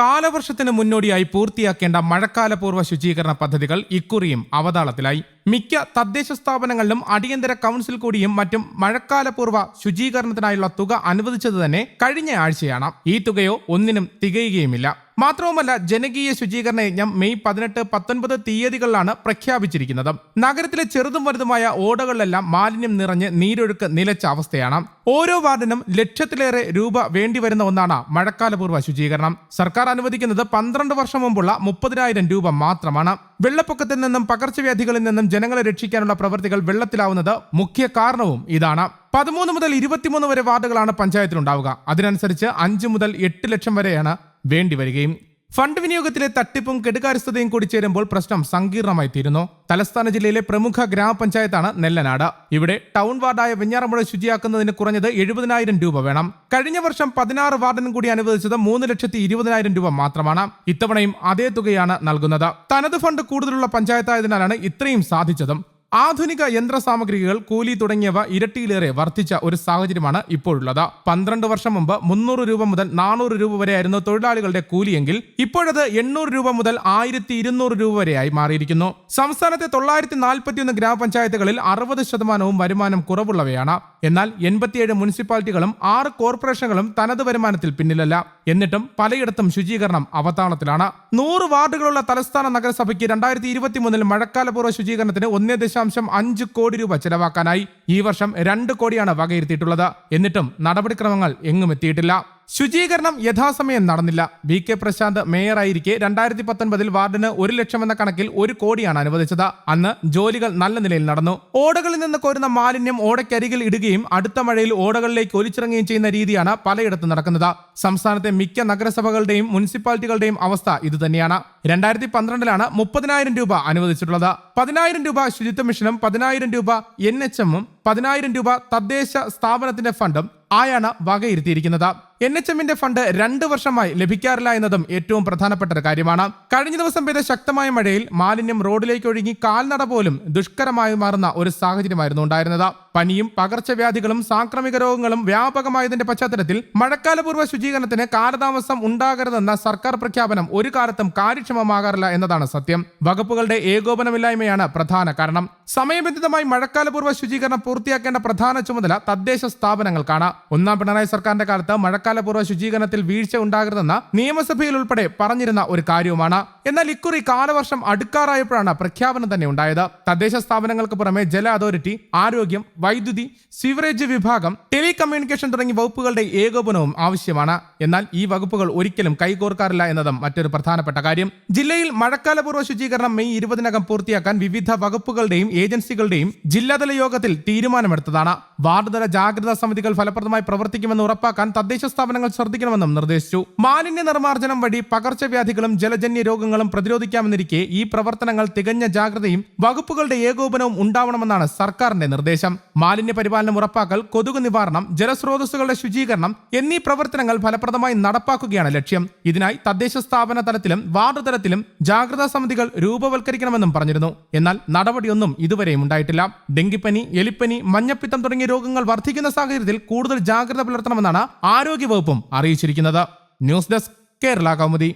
കാലവർഷത്തിന് മുന്നോടിയായി പൂർത്തിയാക്കേണ്ട മഴക്കാലപൂർവ ശുചീകരണ പദ്ധതികൾ ഇക്കുറിയും അവതാളത്തിലായി. മിക്ക തദ്ദേശ സ്ഥാപനങ്ങളിലും അടിയന്തര കൗൺസിൽ കൂടിയും മറ്റും മഴക്കാലപൂർവ ശുചീകരണത്തിനായുള്ള തുക അനുവദിച്ചത് തന്നെ കഴിഞ്ഞ ആഴ്ചയാണ്. ഈ തുകയോ ഒന്നിനും തികയുകയുമില്ല. മാത്രവുമല്ല ജനകീയ ശുചീകരണ യജ്ഞം മെയ് പതിനെട്ട് പത്തൊൻപത് തീയതികളിലാണ് പ്രഖ്യാപിച്ചിരിക്കുന്നത്. നഗരത്തിലെ ചെറുതും വലുതുമായ ഓടകളിലെല്ലാം മാലിന്യം നിറഞ്ഞ് നീരൊഴുക്ക് നിലച്ച അവസ്ഥയാണ്. ഓരോ വാർഡിനും ലക്ഷത്തിലേറെ രൂപ വേണ്ടിവരുന്ന ഒന്നാണ് മഴക്കാലപൂർവ ശുചീകരണം. സർക്കാർ അനുവദിക്കുന്നത് പന്ത്രണ്ട് വർഷം മുമ്പുള്ള മുപ്പതിനായിരം രൂപ മാത്രമാണ്. വെള്ളപ്പൊക്കത്തിൽ നിന്നും പകർച്ചവ്യാധികളിൽ നിന്നും ജനങ്ങളെ രക്ഷിക്കാനുള്ള പ്രവൃത്തികൾ വെള്ളത്തിലാവുന്നത് മുഖ്യ കാരണവും ഇതാണ്. പതിമൂന്ന് മുതൽ ഇരുപത്തിമൂന്ന് വരെ വാർഡുകളാണ് പഞ്ചായത്തിലുണ്ടാവുക. അതിനനുസരിച്ച് അഞ്ച് മുതൽ എട്ട് ലക്ഷം വരെയാണ് വേണ്ടിവരികയും ഫണ്ട് വിനിയോഗത്തിലെ തട്ടിപ്പും കെടുകാര്യസ്ഥതയും കൂടി ചേരുമ്പോൾ പ്രശ്നം സങ്കീർണമായി തീരുന്നു തലസ്ഥാന ജില്ലയിലെ പ്രമുഖ ഗ്രാമപഞ്ചായത്താണ് നെല്ലനാട്. ഇവിടെ ടൗൺ വാർഡായ വെഞ്ഞാറമ്പുഴ ശുചിയാക്കുന്നതിന് കുറഞ്ഞത് എഴുപതിനായിരം രൂപ വേണം. കഴിഞ്ഞ വർഷം പതിനാറ് വാർഡിനും കൂടി അനുവദിച്ചത് മൂന്ന് ലക്ഷത്തി ഇരുപതിനായിരം രൂപ മാത്രമാണ്. ഇത്തവണയും അതേ തുകയാണ് നൽകുന്നത്. തനത് ഫണ്ട് കൂടുതലുള്ള പഞ്ചായത്തായതിനാലാണ് ഇത്രയും സാധിച്ചതും. ആധുനിക യന്ത്ര സാമഗ്രികൾ കൂലി തുടങ്ങിയവ ഇരട്ടിയിലേറെ വർദ്ധിച്ച ഒരു സാഹചര്യമാണ് ഇപ്പോഴുള്ളത്. പന്ത്രണ്ട് വർഷം മുമ്പ് മുന്നൂറ് രൂപ മുതൽ നാനൂറ് രൂപ വരെയായിരുന്നു തൊഴിലാളികളുടെ കൂലിയെങ്കിൽ ഇപ്പോഴത് എണ്ണൂറ് രൂപ മുതൽ ആയിരത്തി ഇരുന്നൂറ് രൂപ വരെയായി മാറിയിരിക്കുന്നു. സംസ്ഥാനത്തെ തൊള്ളായിരത്തി നാൽപ്പത്തിയൊന്ന് ഗ്രാമപഞ്ചായത്തുകളിൽ അറുപത് ശതമാനവും വരുമാനം കുറവുള്ളവയാണ്. എന്നാൽ എൺപത്തിയേഴ് മുനിസിപ്പാലിറ്റികളും ആറ് കോർപ്പറേഷനുകളും തനത് വരുമാനത്തിൽ പിന്നിലല്ല. എന്നിട്ടും പലയിടത്തും ശുചീകരണം അവതാളത്തിലാണ്. നൂറ് വാർഡുകളുള്ള തലസ്ഥാന നഗരസഭയ്ക്ക് രണ്ടായിരത്തി ഇരുപത്തിമൂന്നിൽ മഴക്കാലപൂർവ ശുചീകരണത്തിന് ഒന്നേ ദശാംശം അഞ്ച് കോടി രൂപ ചെലവാക്കാനായി ഈ വർഷം രണ്ട് കോടിയാണ് വകയിരുത്തിയിട്ടുള്ളത്. എന്നിട്ടും നടപടിക്രമങ്ങൾ എങ്ങും എത്തിയിട്ടില്ല. ശുചീകരണം യഥാസമയം നടന്നില്ല. വി കെ പ്രശാന്ത് മേയറായിരിക്കെ രണ്ടായിരത്തി പത്തൊൻപതിൽ വാർഡിന് ഒരു ലക്ഷം എന്ന കണക്കിൽ ഒരു കോടിയാണ് അനുവദിച്ചത്. അന്ന് ജോലികൾ നല്ല നിലയിൽ നടന്നു. ഓടകളിൽ നിന്ന് കോരുന്ന മാലിന്യം ഓടയ്ക്കരികിൽ ഇടുകയും അടുത്ത മഴയിൽ ഓടകളിലേക്ക് ഒലിച്ചിറങ്ങുകയും ചെയ്യുന്ന രീതിയാണ് പലയിടത്തും നടക്കുന്നത്. സംസ്ഥാനത്തെ മിക്ക നഗരസഭകളുടെയും മുനിസിപ്പാലിറ്റികളുടെയും അവസ്ഥ ഇതുതന്നെയാണ്. രണ്ടായിരത്തി പന്ത്രണ്ടിലാണ് മുപ്പതിനായിരം രൂപ അനുവദിച്ചിട്ടുള്ളത്. പതിനായിരം രൂപ ശുചിത്വ മിഷനും പതിനായിരം രൂപ എൻ എച്ച് എമ്മും പതിനായിരം രൂപ തദ്ദേശ സ്ഥാപനത്തിന്റെ ഫണ്ടും ആയാണ് വകയിരുത്തിയിരിക്കുന്നത്. എൻ എച്ച് എമ്മിന്റെ ഫണ്ട് രണ്ട് വർഷമായി ലഭിക്കാറില്ല എന്നതും ഏറ്റവും പ്രധാനപ്പെട്ട ഒരു കാര്യമാണ്. കഴിഞ്ഞ ദിവസം പെയ്ത ശക്തമായ മഴയിൽ മാലിന്യം റോഡിലേക്ക് ഒഴുകി കാൽനട പോലും ദുഷ്കരമായി മാറുന്ന ഒരു സാഹചര്യമായിരുന്നു ഉണ്ടായിരുന്നത്. പനിയും പകർച്ചവ്യാധികളും സാംക്രമിക രോഗങ്ങളും വ്യാപകമായതിന്റെ പശ്ചാത്തലത്തിൽ മഴക്കാലപൂർവ ശുചീകരണത്തിന് കാലതാമസം ഉണ്ടാകരുതെന്ന സർക്കാർ പ്രഖ്യാപനം ഒരു കാലത്തും കാര്യക്ഷമമാകാറില്ല എന്നതാണ് സത്യം. വകുപ്പുകളുടെ ഏകോപനമില്ലായ്മയാണ് പ്രധാന കാരണം. സമയബന്ധിതമായി മഴക്കാലപൂർവ ശുചീകരണം പൂർത്തിയാക്കേണ്ട പ്രധാന ചുമതല തദ്ദേശ സ്ഥാപനങ്ങൾക്കാണ്. ഒന്നാം പിണറായി സർക്കാരിന്റെ കാലത്ത് മഴക്കാലപൂർവ ശുചീകരണത്തിൽ വീഴ്ച ഉണ്ടാകരുതെന്ന നിയമസഭയിൽ ഉൾപ്പെടെ പറഞ്ഞിരുന്ന ഒരു കാര്യവുമാണ്. എന്നാൽ ഇക്കുറി കാലവർഷം അടുക്കാറായപ്പോഴാണ് പ്രഖ്യാപനം തന്നെ ഉണ്ടായത്. തദ്ദേശ സ്ഥാപനങ്ങൾക്ക് പുറമെ ജല അതോറിറ്റി ആരോഗ്യം വൈദ്യുതി സിവറേജ് വിഭാഗം ടെലികമ്മ്യൂണിക്കേഷൻ തുടങ്ങിയ വകുപ്പുകളുടെ ഏകോപനവും ആവശ്യമാണ്. എന്നാൽ ഈ വകുപ്പുകൾ ഒരിക്കലും കൈകോർക്കാറില്ല എന്നതും മറ്റൊരു പ്രധാനപ്പെട്ട കാര്യം. ജില്ലയിൽ മഴക്കാലപൂർവ ശുചീകരണം മെയ് ഇരുപതിനകം പൂർത്തിയാക്കാൻ വിവിധ വകുപ്പുകളുടെയും ഏജൻസികളുടെയും ജില്ലാതല യോഗത്തിൽ തീരുമാനമെടുത്തതാണ്. വാർഡ് തല ജാഗ്രതാ സമിതികൾ ഫലപ്രദമായി പ്രവർത്തിക്കുമെന്ന് ഉറപ്പാക്കാൻ തദ്ദേശ സ്ഥാപനങ്ങൾ ശ്രദ്ധിക്കണമെന്നും നിർദ്ദേശിച്ചു. മാലിന്യ നിർമ്മാർജനം വഴി പകർച്ചവ്യാധികളും ജലജന്യ രോഗങ്ങളും പ്രതിരോധിക്കാമെന്നിരിക്കെ ഈ പ്രവർത്തനങ്ങൾ തികഞ്ഞ ജാഗ്രതയും വകുപ്പുകളുടെ ഏകോപനവും ഉണ്ടാവണമെന്നാണ് സർക്കാരിന്റെ നിർദ്ദേശം. മാലിന്യ പരിപാലനം ഉറപ്പാക്കൽ കൊതുക് നിവാരണം ജലസ്രോതസ്സുകളുടെ ശുചീകരണം എന്നീ പ്രവർത്തനങ്ങൾ ഫലപ്രദമായി നടപ്പാക്കുകയാണ് ലക്ഷ്യം. ഇതിനായി തദ്ദേശ സ്ഥാപന തലത്തിലും വാർഡ് തലത്തിലും ജാഗ്രതാ സമിതികൾ രൂപവൽക്കരിക്കണമെന്നും പറഞ്ഞിരുന്നു. എന്നാൽ നടപടിയൊന്നും ഇതുവരെയും ഉണ്ടായിട്ടില്ല. ഡെങ്കിപ്പനി എലിപ്പനി മഞ്ഞപ്പിത്തം തുടങ്ങിയ രോഗങ്ങൾ വർദ്ധിക്കുന്ന സാഹചര്യത്തിൽ കൂടുതൽ ജാഗ്രത പുലർത്തണമെന്നാണ് ആരോഗ്യവകുപ്പും അറിയിച്ചിരിക്കുന്നത്. News desk Kerala Kaumudi.